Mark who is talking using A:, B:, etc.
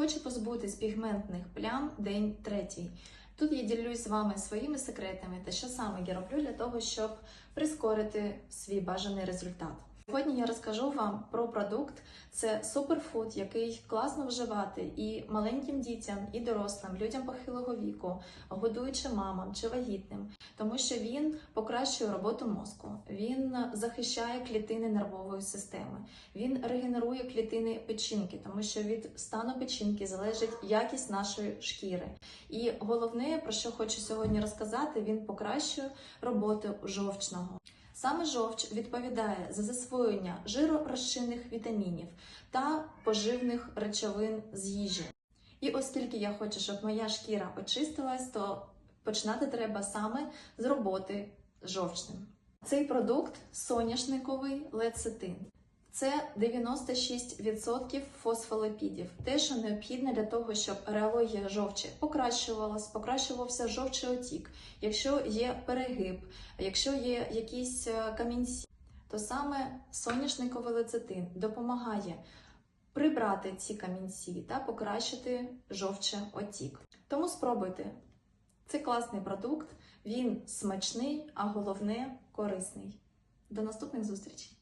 A: Хочу позбутись пігментних плям день третій. Тут я ділюсь з вами своїми секретами та що саме я роблю для того, щоб прискорити свій бажаний результат. Сьогодні я розкажу вам про продукт. Це суперфуд, який класно вживати і маленьким дітям, і дорослим, людям похилого віку, годуючим мамам чи вагітним, тому що він покращує роботу мозку, він захищає клітини нервової системи, він регенерує клітини печінки, тому що від стану печінки залежить якість нашої шкіри. І головне, про що хочу сьогодні розказати, він покращує роботу жовчного. Саме жовч відповідає за засвоєння жиророзчинних вітамінів та поживних речовин з їжі. І оскільки я хочу, щоб моя шкіра очистилась, то починати треба саме з роботи жовчним. Цей продукт соняшниковий лецитин. Це 96% фосфоліпідів, те, що необхідне для того, щоб реологія жовчі покращувалась, покращувався жовчеотік. Якщо є перегиб, якщо є якісь е, камінці, то саме соняшниковий лецитин допомагає прибрати ці камінці та покращити жовчеотік. Тому спробуйте. Це класний продукт, він смачний, а головне корисний. До наступних зустрічей!